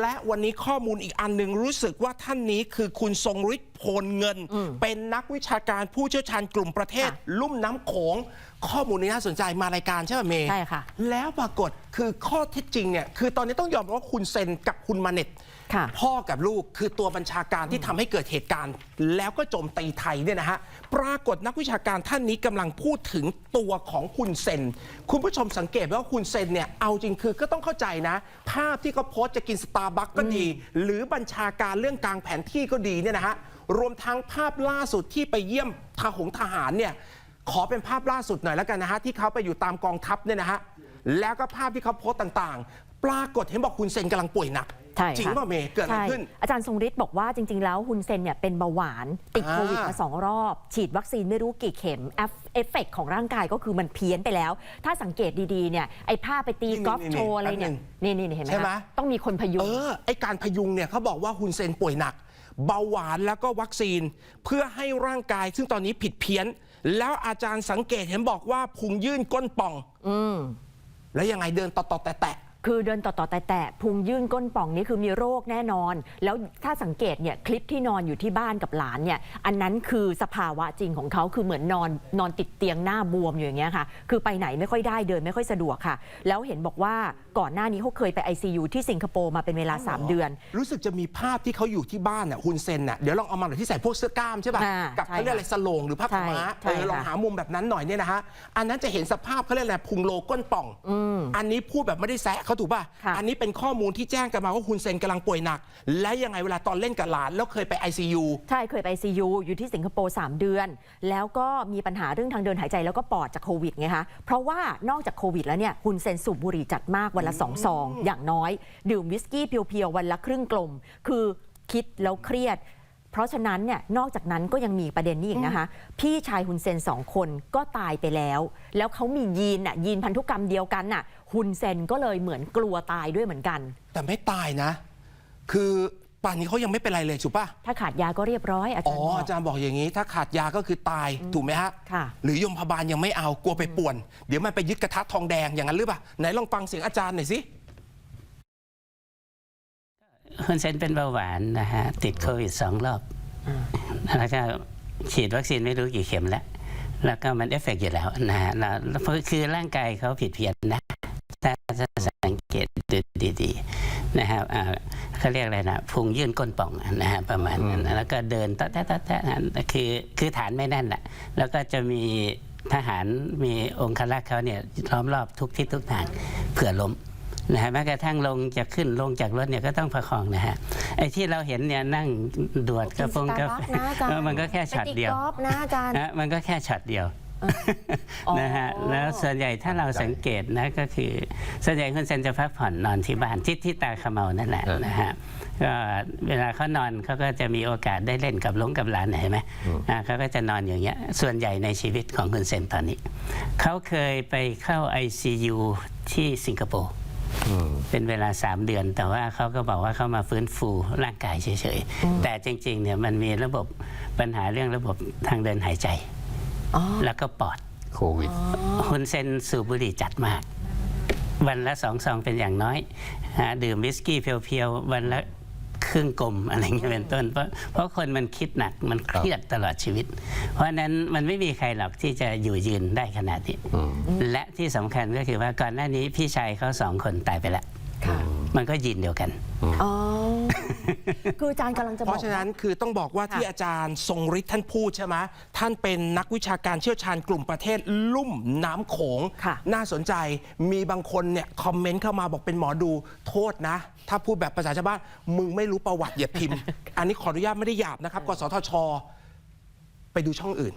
และวันนี้ข้อมูลอีกอันหนึ่งรู้สึกว่าท่านนี้คือคุณทรงฤทธิ์โพลเงิน เป็นนักวิชาการผู้เชี่ยวชาญกลุ่มประเทศค่ะลุ่มน้ำโขง ข้อมูลนี้น่าสนใจมารายการใช่ไหมเมย์ใช่ค่ะ แล้วปรากฏคือข้อเท็จจริงเนี่ยคือตอนนี้ต้องยอมรับว่าคุณเซนกับคุณมาเน็ตค่ะ พ่อกับลูกคือตัวบัญชาการที่ทำให้เกิดเหตุการณ์ แล้วก็โจมตีไทยเนี่ยนะฮะปรากฏนักวิชาการท่านนี้กำลังพูดถึงตัวของคุณเซน คุณผู้ชมสังเกตไหมว่าคุณเซนเนี่ยเอาจริงคือก็ต้องเข้าใจนะ ภาพที่เขาโพสต์จะกินสตาร์บัคก็ดี หรือบัญชาการเรื่องกลางแผนที่ก็ดีเนี่ยนะฮะรวมทั้งภาพล่าสุดที่ไปเยี่ยมทหงทหารเนี่ยขอเป็นภาพล่าสุดหน่อยแล้วกันนะฮะที่เขาไปอยู่ตามกองทัพเนี่ยนะฮะแล้วก็ภาพที่เขาโพสต์ต่างๆ ปรากฏเห็นบอกคุณเซนกำลังป่วยหนัก ใช่จริงค่ะป่ะเมย์เกิดอะไรใช่ขึ้น อาจารย์ทรงฤทธิ์บอกว่าจริง ๆ แล้วฮุนเซนเนี่ยเป็นเบาหวาน ติดอ่าโควิดมาสองรอบ ฉีดวัคซีนไม่รู้กี่เข็มเอฟเอฟเฟกต์ของร่างกายก็คือมันเพี้ยนไปแล้ว ถ้าสังเกตดีๆเนี่ยไอ้ผ้าไปตีนี่กอล์ฟนี่โชว์อะไรเนี่ยแป๊บนึนี่นี่เห็นไหมใช่ไหม คะต้องมีคนพยุเองอไอการพยุงเนี่ยเขาบอกว่าฮุนเซนป่วยหนัก เบาหวานแล้วก็วัคซีน เพื่อให้ร่างกายซึ่งตอนนี้ผิดเพี้ยน แล้วอาจารย์สังเกตเห็นบอกว่าพุงยื่นก้นป่อง อืม แล้วยังไงเดินต่อต่อแต่แต่ คือเดินต่อต่อแต่แต่พุงยื่นก้นป่องนี่คือมีโรคแน่นอน แล้วถ้าสังเกตเนี่ยคลิปที่นอนอยู่ที่บ้านกับหลานเนี่ยอันนั้นคือสภาวะจริงของเขาคือเหมือนนอนนอนติดเตียงหน้าบวมอยู่อย่างเงี้ยค่ะ คือไปไหนไม่ค่อยได้เดินไม่ค่อยสะดวกค่ะ แล้วเห็นบอกว่าก่อนหน้านี้เขาเคยไป ICU ที่สิงคโปร์มาเป็นเวลา 3 เดือน รู้สึกจะมีภาพที่เขาอยู่ที่บ้านน่ะฮุนเซนน่ะเดี๋ยวลองเอามาหน่อยที่ใส่พวกเสื้อกล้ามใช่ป่ะอ่ากับใช่เขาเรียกอะไรสโลงหรือผ้าขาวม้าใช่เออใช่ลองค่ะ หามุมแบบนั้นหน่อยเนี่ยนะฮะอันนั้นจะเห็นสภาพเขาเรียกอะไรพุงโลก้นป่องอันนี้พูดแบบไม่ได้แซะเขาถูกป่ะ ค่ะอันนี้เป็นข้อมูลที่แจ้งกันมาว่าฮุนเซนกำลังป่วยหนัก และยังไงเวลาตอนเล่นกับหลาน แล้วเคยไป ICU ใช่เคยไป ICU อยู่ที่สิงคโปร์ 3 เดือน แล้วก็มีปัญหาเรื่องทางเดินหายใจแล้วก็ปอดจากโควิดไงคะ เพราะว่านอกจากโควิดแล้วเนี่ยฮุนเซนสูบบุหรี่จัดมากวันละสองซอง อย่างน้อย ดื่มวิสกี้เพียวๆวันละครึ่งกลม คือคิดแล้วเครียด เพราะฉะนั้นเนี่ยนอกจากนั้นก็ยังมีประเด็นนี้อีกนะคะ พี่ชายฮุนเซนสองคนก็ตายไปแล้ว แล้วเขามียีนน่ะยีนพันธุกรรมเดียวกันน่ะฮุนเซนก็เลยเหมือนกลัวตายด้วยเหมือนกัน แต่ไม่ตายนะ คือ ป่านนี้เขายังไม่เป็นไรเลยถูกป่ะถ้าขาดยาก็เรียบร้อยอาอ๋จาอรย์บอกอาจารย์บอกอย่างนี้ ถ้าขาดยาก็คือตายถูกไหมฮะ ค่ะ หรือยมพบาลยังไม่เอากลัวไปป่วน เดี๋ยวมันไปยึดกระทะทองแดงอย่างนั้นหรือเปล่าไหนลองฟังเสียงอาจารย์หน่อยสิ คุณเซนเป็นเบาหวานนะฮะ ติดโควิดสองรอบ แล้วก็ฉีดวัคซีนไม่รู้กี่เข็มแล้ว แล้วก็มันเอฟเฟกต์อยู่แล้วนะฮะแล้วแล้วคือร่างกายเขาผิดเพี้ยนนะ ถ้าถ้าสังเกตดูดีๆนะครับอ่าเขาเรียกอะไรนะพุงยื่นก้นป่องนะฮะประมาณนั้นแล้วก็เดินตะแตะตะแตะนะคือคือฐานไม่แน่นแหละแล้วก็จะมีทหารมีองครักษ์เขาเนี่ยล้อมรอบทุกทิศทุกทางเผื่อล้มนะฮะแม้กระทั่งลงจะขึ้นลงจากรถเนี่ยก็ต้องประคองนะฮะไอ้ที่เราเห็นเนี่ยนั่งดวดกระโปรงกาแฟนะอาจารย์เออมันก็แค่ช็อตเดียวไปตีกอล์ฟนะอาจารย์นะมันก็แค่ช็อตเดียวอ๋อ นะฮะแล้วส่วนใหญ่ถ้าเราสังเกตนะก็คือส่วนใหญ่คุณเซนจะพักผ่อนนอนที่บ้านที่ที่ตาเขมเมานั่นแหละนะฮะก็เวลาเขานอนเขาก็จะมีโอกาสได้เล่นกับลงกับหลานเห็นไหมอ่าเขาก็จะนอนอย่างเงี้ยส่วนใหญ่ในชีวิตของคุณเซนตอนนี้ เขาเคยไปเข้า ICU ที่สิงคโปร์เป็นเวลา 3 เดือน แต่ว่าเขาก็บอกว่าเขามาฟื้นฟูร่างกายเฉยๆ แต่จริงๆเนี่ยมันมีระบบปัญหาเรื่องระบบทางเดินหายใจอ๋อ แล้วก็ปอดโควิดฮุนเซนสูบบุหรี่จัดมาก วันละสองซองเป็นอย่างน้อยฮะดื่มวิสกี้เพียวๆ วันละครึ่งกลมอะไรเงี้ยเป็นต้น เพราะเพราะคนมันคิดหนักมันเครียดตลอดชีวิต เพราะฉะนั้นมันไม่มีใครหรอกที่จะอยู่ยืนได้ขนาดนี้ และที่สำคัญก็คือว่าก่อนหน้านี้พี่ชายเขาสองคนตายไปแล้วค่ะมันก็ยีนเดียวกันอ๋อ คืออาจารย์กำลังจะบอกเพราะฉะนั้นคือต้องบอกว่าค่ะที่อาจารย์ทรงฤทธิ์ท่านพูดใช่ไหมท่านเป็นนักวิชาการเชี่ยวชาญกลุ่มประเทศลุ่มน้ำโขง ค่ะ น่าสนใจมีบางคนเนี่ยคอมเมนต์เข้ามาบอกเป็นหมอดูโทษนะ ถ้าพูดแบบภาษาชาวบ้านมึงไม่รู้ประวัติอย่าพิมพ์ อันนี้ขออนุญาตไม่ได้หยาบนะครับกสทช ไปดูช่องอื่น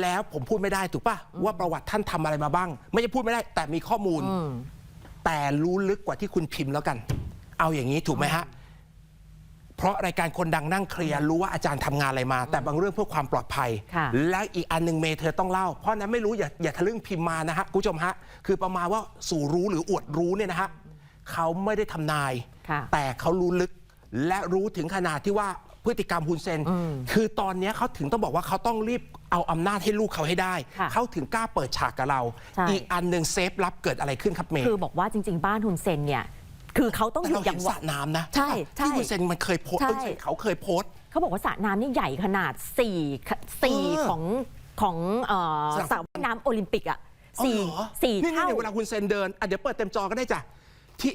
แล้วผมพูดไม่ได้ถูกปะว่าประวัติท่านทำอะไรมาบ้าง ไม่ใช่พูดไม่ได้ แต่มีข้อมูล แต่รู้ลึกกว่าที่คุณพิมพ์แล้วกัน เอาอย่างนี้ถูกไหมฮะ เพราะรายการคนดังนั่งเคลียร์รู้ว่าอาจารย์ทำงานอะไรมา แต่บางเรื่องเพื่อความปลอดภัยค่ะแล้วอีกอันหนึ่งเมย์เธอต้องเล่า เพราะนั้นไม่รู้อย่าอย่าทะลึ่งพิมพ์มานะฮะคุณผู้ชมฮะคือประมาณว่าสู่รู้หรืออวดรู้เนี่ยนะฮะเขาไม่ได้ทำนายค่ะแต่เขารู้ลึกและรู้ถึงขนาดที่ว่าพฤติกรรมฮุนเซน คือตอนเนี้ยเขาถึงต้องบอกว่าเขาต้องรีบเอาอำนาจให้ลูกเขาให้ได้ค่ะเขาถึงกล้าเปิดฉากกับเราใช่อีกอันหนึ่งเซฟลับเกิดอะไรขึ้นครับเมย์คือบอกว่าจริง ๆ บ้านฮุนเซนเนี่ย คือเขาต้องแต่อยู่เราอเห็ย่านงสระน้ำนะใช่ใช่ที่คุณเซนมันเคยโพสต์ใช่ เอ้ยเขาเคยโพสต์ เขาบอกว่าสระน้ำนี่ใหญ่ขนาดสี่สี่เออของของเอ่อสระ สระว่ายน้ำโอลิมปิกอะอ๋อสี่เหรอสี่นี่เท่า นี่เวลาคุณเซนเดินอะเดี๋ยวเปิดเต็มจอก็ได้จ้ะที่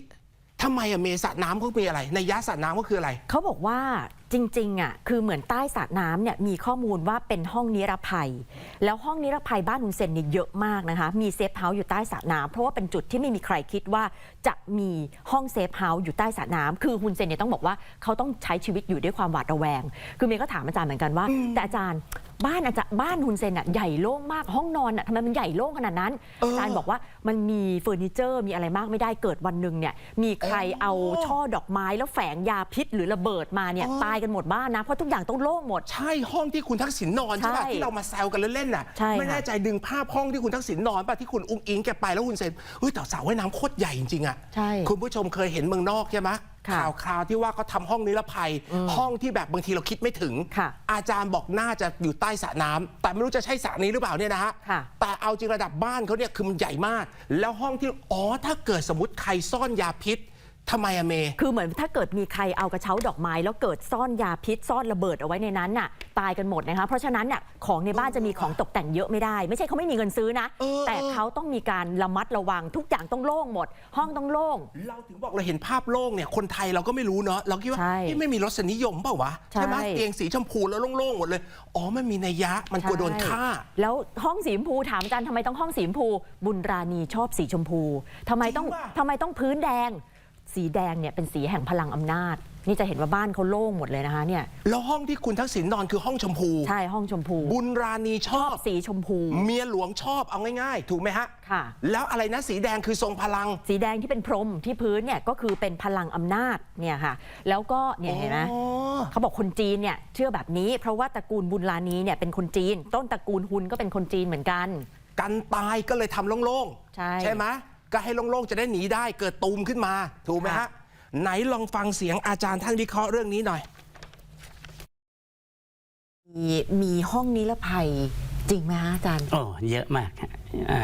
ทำไมอะเมสระน้ำเขามีอะไรในยะสระน้ำก็คืออะไร เขาบอกว่า จริงๆอะคือเหมือนใต้สระน้ำเนี่ยมีข้อมูลว่าเป็นห้องนิรภัย แล้วห้องนิรภัยบ้านคุณเซนเนี่ยเยอะมากนะคะ มีเซฟเฮาส์อยู่ใต้สระน้ำเพราะว่าเป็นจุดที่ไม่มีใครคิดว่าจะมีห้องเซฟเฮาส์อยู่ใต้สระน้ำคือคุณเซนเนี่ยต้องบอกว่าเขาต้องใช้ชีวิตอยู่ด้วยความหวาดระแวง คือเมย์ก็ถามอาจารย์เหมือนกันว่า แต่อาจารย์บ้านอาจารย์บ้านคุณเซนอะใหญ่โล่งมากห้องนอนอะทำไมมันใหญ่โล่งขนาดนั้นเออออาจารย์บอกว่ามันมีเฟอร์นิเจอร์มีอะไรมากไม่ได้เกิดวันหนึ่งเนี่ยมีใครเอาช่อดอกไม้แล้วแฝงยาพิษหรือระเบิดมาเนี่ยอ๋อตายกันหมดบ้านนะ เพราะทุกอย่างต้องโล่งหมด ใช่ห้องที่คุณทักษิณนอนใช่ป่ะใช่ที่เรามาแซวกันเล่นๆน่ะ ใช่ค่ะ ไม่แน่ใจดึงภาพห้องที่คุณทักษิณนอนป่ะที่คุณอุ้งอิงแกไปแล้วคุณเซนเฮ้ยแต่สระว่ายน้ำโคตรใหญ่จริงๆอะ ใช่ คุณผู้ชมเคยเห็นเมืองนอกใช่ไหมค่ะข่าวคราวที่ว่าเขาทำห้องนิรภัย ห้องที่แบบบางทีเราคิดไม่ถึง ค่ะอาจารย์บอกน่าจะอยู่ใต้สระน้ำแต่ไม่รู้จะใช่สระนี้หรือเปล่าเนี่ยนะฮะค่ะแต่เอาจริงระดับบ้านเขาเนี่ยคือมันใหญ่มาก แล้วห้องที่อ๋อถ้าเกิดสมมติใครซ่อนยาพิษ ทำไมอะเม คือเหมือนถ้าเกิดมีใครเอากระเช้าดอกไม้แล้วเกิดซ่อนยาพิษซ่อนระเบิดเอาไว้ในนั้นน่ะ ตายกันหมดนะคะเพราะฉะนั้นน่ะของในบ้านจะมีของตกแต่งเยอะไม่ได้ ไม่ใช่เขาไม่มีเงินซื้อนะ เออ แต่เขาต้องมีการระมัดระวังทุกอย่างต้องโล่งหมด ห้องต้องโล่ง เราถึงบอกเราเห็นภาพโล่งเนี่ยคนไทยเราก็ไม่รู้เนาะเราคิดว่าใช่ที่ไม่มีรสนิยมเปล่าวะใช่ ไหมเตียงสีชมพูแล้วโล่งๆหมดเลย อ๋อมันมีนัยยะมันกลัวโดนฆ่า ใช่แล้วห้องสีชมพูถามอาจารย์ทำไมต้องห้องสีชมพู บุญราณีชอบสีชมพูทำไมต้องจริงป่ะ ทำไมต้องพื้นแดง สีแดงเนี่ยเป็นสีแห่งพลังอำนาจ นี่จะเห็นว่าบ้านเขาโล่งหมดเลยนะคะเนี่ยแล้วห้องที่คุณทักษิณนอนคือห้องชมพู ใช่ห้องชมพู บุญราณีชอบ สีชมพู เมียหลวงชอบเอาง่ายๆ ถูกไหมฮะ ค่ะ แล้วอะไรนะสีแดงคือทรงพลัง สีแดงที่เป็นพรมที่พื้นเนี่ยก็คือเป็นพลังอำนาจเนี่ยค่ะ แล้วก็เนี่ยเห็นไหมอ๋อเขาบอกคนจีนเนี่ยเชื่อแบบนี้ เพราะว่าตระกูลบุญรานีเนี่ยเป็นคนจีน ต้นตระกูลฮุนก็เป็นคนจีนเหมือนกัน กันตายก็เลยทำโล่งใช่ไหม ก็ให้โล่งๆจะได้หนีได้เกิดตูมขึ้นมาถูกไหมฮะค่ะไหนลองฟังเสียงอาจารย์ท่านวิเคราะห์เรื่องนี้หน่อย มีมีห้องนิรภัยจริงไหมฮะอาจารย์ โอ้เยอะมากฮะอ่า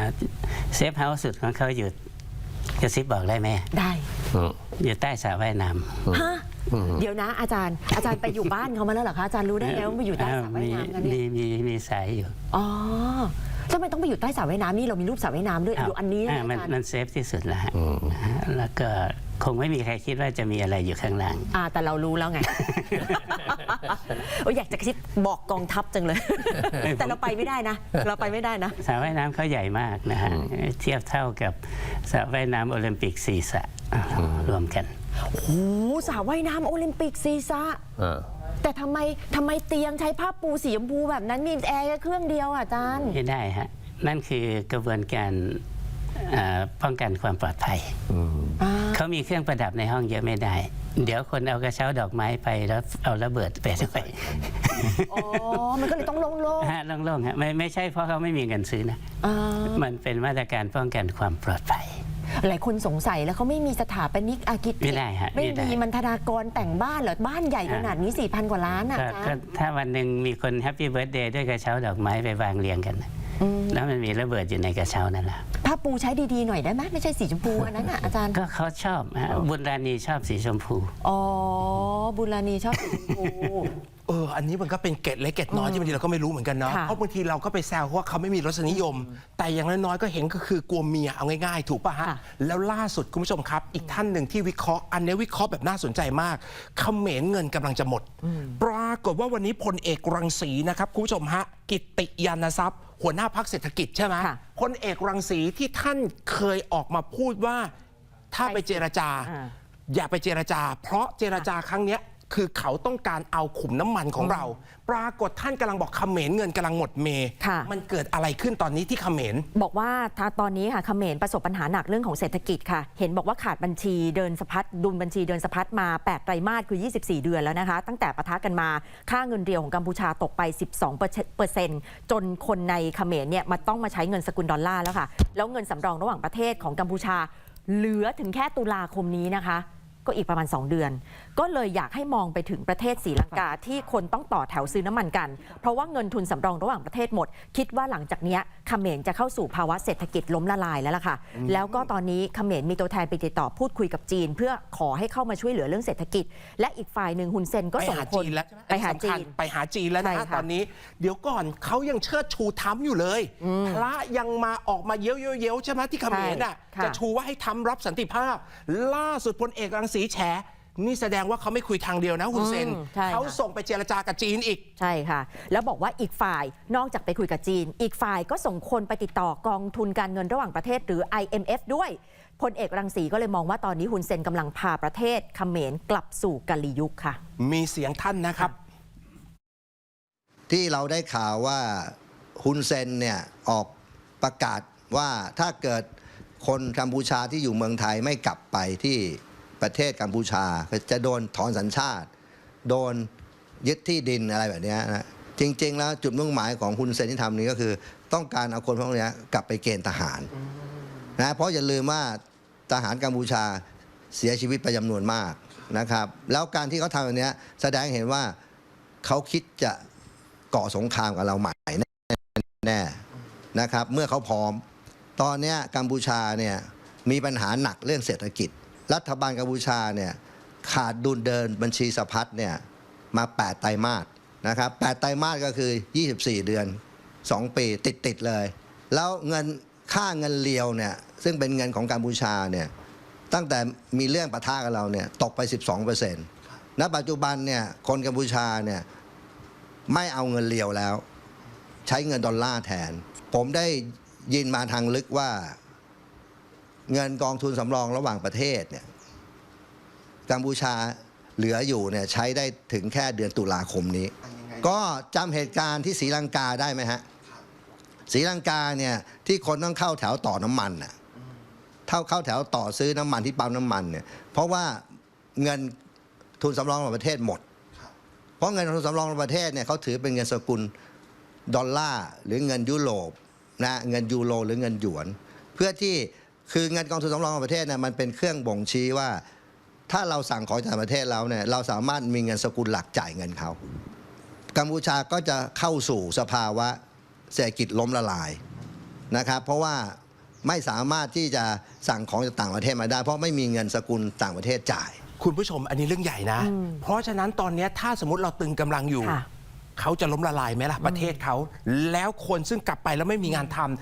เซฟเฮาส์สุดของเขาอยู่กระซิบบอกได้ไหมได้อยู่ใต้สระว่ายน้ำฮะเดี๋ยวนะอาจารย์ อาจารย์ไปอยู่บ้านเขามาแล้วเหรอคะอาจารย์รู้ได้ไงว่าไปอยู่ใต้สระว่ายน้ำกันเนี่ยมีมีมีสายอยู่อ๋อ ทำไมต้องไปอยู่ใต้สระว่ายน้ำนี่เรามีรูปสระว่ายน้ำด้วยอยู่อันนี้นะามันอาจารย์มันเซฟที่สุดแล้วฮะแล้วก็คงไม่มีใครคิดว่าจะมีอะไรอยู่ข้างล่าง อ่าแต่เรารู้แล้วไง โอ้ยอยากจะกระซิบบอกกองทัพจังเลย แต่เราไปไม่ได้นะ เราไปไม่ได้นะ สระว่ายน้ำเขาใหญ่มากนะฮะเทียบเท่ากับสระว่ายน้ำโอลิมปิกสี่สระรวมกัน โอ้โหสระว่ายน้ำโอลิมปิกซีซ่า อ่า แต่ทำไมทำไมเตียงใช้ผ้าปูสีชมพูแบบนั้นมีแอร์แค่เครื่องเดียวอะอาจารย์ ไม่ได้ฮะนั่นคือกระบวนการเอ่อป้องกันความปลอดภัย เขามีเครื่องประดับในห้องเยอะไม่ได้ เดี๋ยวคนเอากระเช้าดอกไม้ไปแล้วเอาระเบิดไปด้วยอ๋อ มันก็เลยต้องโล่งฮะโล่งๆฮะไม่ไม่ใช่เพราะเขาไม่มีเงินซื้อนะ ๆอ่า มันเป็นมาตรการป้องกันความปลอดภัย หลายคนสงสัยแล้วเขาไม่มีสถาปนิกอาร์คิเทไม่ได้ฮะไม่ไม่ได้ มีมันธนากรแต่งบ้านเหรอ บ้านใหญ่ขนาดนี้4,000กว่าล้านอะก็อาจารก็ย์ถ้าวันหนึ่งมีคนแฮปปี้เบิร์ดเดย์ด้วยกระเช้าดอกไม้ไปวางเรียงกันน่ะอืมแล้วมันมีระเบิดอยู่ในกระเช้านั่นแหละผ้าปูใช้ดีๆหน่อยได้ไหมไม่ใช่สีชมพูอันนั้นอะอาจารย์ ก็เขาชอบฮะบุญรานีชอบสีชมพู อ๋อ บุรานีชอบสีชมพู เอออันนี้มันก็เป็นเกร็ดเล็กเกร็ดน้อยที่บางทีเราก็ไม่รู้เหมือนกันเนาะค่ะเพราะบางทีเราก็ไปแซวเขาว่าเขาไม่มีรสนิยม แต่อย่างน้อยๆก็เห็นก็คือกลัวเมียเอาง่ายๆ ถูกป่ะฮะค่ะ แล้วล่าสุดคุณผู้ชมครับ อีกท่านหนึ่งที่วิเคราะห์อันนี้วิเคราะห์แบบน่าสนใจมากเขมรเงินกำลังจะหมด ปรากฏว่าวันนี้พลเอกรังสีนะครับคุณผู้ชมฮะกิตติยานทรัพย์ หัวหน้าพักเศรษฐกิจใช่ไหมค่ะพลเอกรังสีที่ท่านเคยออกมาพูดว่าถ้าไปเจรจา อ่า อย่าไปเจรจา เพราะเจรจาครั้งเนี้ย คือเขาต้องการเอาขุมน้ำมันของเรา ปรากฏท่านกำลังบอกเขมรเงินกำลังหมดเมค่ะมันเกิดอะไรขึ้นตอนนี้ที่เขมร บอกว่าถ้าตอนนี้ค่ะเขมรประสบปัญหาหนักเรื่องของเศรษฐกิจค่ะ เห็นบอกว่าขาดบัญชีเดินสะพัดดุลบัญชีเดินสะพัดมา 8 ไตรมาสคือ 24 เดือนแล้วนะคะ ตั้งแต่ปะทะกันมาค่าเงินเรียวของกัมพูชาตกไป 12เปอร์เซ็นต์จนคนในเขมรเนี่ยมาต้องมาใช้เงินสกุลดอลลาร์แล้วค่ะ แล้วเงินสำรองระหว่างประเทศของกัมพูชา เหลือถึงแค่ตุลาคมนี้นะคะ ก็อีกประมาณ 2 เดือน ก็เลยอยากให้มองไปถึงประเทศศรีลังกาที่คนต้องต่อแถวซื้อน้ำมันกัน เพราะว่าเงินทุนสำรองระหว่างประเทศหมด คิดว่าหลังจากเนี้ยเขมรจะเข้าสู่ภาวะเศรษฐกิจล้มละลายแล้วล่ะค่ะ แล้วก็ตอนนี้เขมรมีตัวแทนไปติดต่อพูดคุยกับจีน เพื่อขอให้เข้ามาช่วยเหลือเรื่องเศรษฐกิจ และอีกฝ่ายหนึ่งฮุนเซนก็ไปส่งหาคนจีนแล้วใช่ไหมไปหาอันนี้จีสำคัญนไปหาจีนแล้วนะใช่ฮะค่ะตอนนี้ เดี๋ยวก่อนเขายังเชิดชูทำอยู่เลยพระยังมาออกมาเย้ยวเย้ยวเย้ยวใช่ไหมที่เขมรน่ะใช่ค่ะจะชูว่าให้ทำรับสันติภาพ ล่าสุดพลเอกรังสีแฉ นี่แสดงว่าเขาไม่คุยทางเดียวนะคุณเซน อืมใช่ค่ะ เขาส่งไปเจรจากับจีนอีก ใช่ค่ะ แล้วบอกว่าอีกฝ่ายนอกจากไปคุยกับจีน อีกฝ่ายก็ส่งคนไปติดต่อกองทุนการเงินระหว่างประเทศหรือ IMF ด้วยพลเอกรังสีก็เลยมองว่าตอนนี้ฮุนเซนกำลังพาประเทศเขมรกลับสู่กาลียุคค่ะ มีเสียงท่านนะครับ ที่เราได้ข่าวว่าฮุนเซนเนี่ยออกประกาศว่าถ้าเกิดคนกัมพูชาที่อยู่เมืองไทยไม่กลับไปที่ ประเทศกัมพูชาจะโดนถอนสัญชาติ โดนยึดที่ดินอะไรแบบนี้นะจริง ๆ แล้วจุดมุ่งหมายของฮุนเซนที่ทำนี้ก็คือ ต้องการเอาคนพวกนี้กลับไปเกณฑ์ทหารนะเพราะอย่าลืมว่าทหารกัมพูชาเสียชีวิตไปจำนวนมากนะครับ แล้วการที่เขาทำแบบเนี้แสดงเห็นว่าเขาคิดจะก่อสงครามกับเราใหม่แน่นะครับ เมื่อเขาพร้อม ตอนนี้กัมพูชาเนี่ยมีปัญหาหนักเรื่องเศรษฐกิจ รัฐบาลกัมพูชาเนี่ยขาดดุลเดินบัญชีสะพัดเนี่ยมา 8 ไตรมาสนะครับ8ไตรมาสก็คือ 24 เดือน 2 ปีติดติดๆเลย แล้วเงินค่าเงินเลียวเนี่ยซึ่งเป็นเงินของกัมพูชาเนี่ยตั้งแต่มีเรื่องปะทะกับเราเนี่ยตกไป 12%ณปัจจุบันเนี่ยคนกัมพูชาเนี่ยไม่เอาเงินเลียวแล้ว ใช้เงินดอลลาร์แทน ผมได้ยินมาทางลึกว่า เงินกองทุนสำรองระหว่างประเทศเนี่ยกัมพูชาเหลืออยู่เนี่ยใช้ได้ถึงแค่เดือนตุลาคมนี้ ก็จำเหตุการณ์ที่ศรีลังกาได้ไหมฮะศรีลังกาเนี่ยที่คนต้องเข้าแถวต่อน้ำมันน่ะเท่าเข้าแถวต่อซื้อน้ำมันที่ปั๊มน้ำมันเนี่ยเพราะว่าเงินทุนสำรองระหว่างประเทศหมด เพราะเงินทุนสำรองระหว่างประเทศเนี่ยเขาถือเป็นเงินสกุลดอลลาร์หรือเงินยุโรปนะเงินยูโรหรือเงินหยวน เพื่อที่ คือเงินกองทุนสำรองระหว่างประเทศเนี่ยมันเป็นเครื่องบ่งชี้ว่า ถ้าเราสั่งของจากต่างประเทศแล้วเนี่ยเราสามารถมีเงินสกุลหลักจ่ายเงินเขากัมพูชาก็จะเข้าสู่สภาวะเศรษฐกิจล้มละลายนะครับเพราะว่าไม่สามารถที่จะสั่งของจากต่างประเทศมาได้ เพราะไม่มีเงินสกุลต่างประเทศจ่าย คุณผู้ชมอันนี้เรื่องใหญ่นะ เพราะฉะนั้นตอนเนี้ยถ้าสมมติเราตึงกำลังอยู่ค่ะเขาจะล้มละลายไหมล่ะประเทศเขา แล้วคนซึ่งกลับไปแล้วไม่มีงานทำ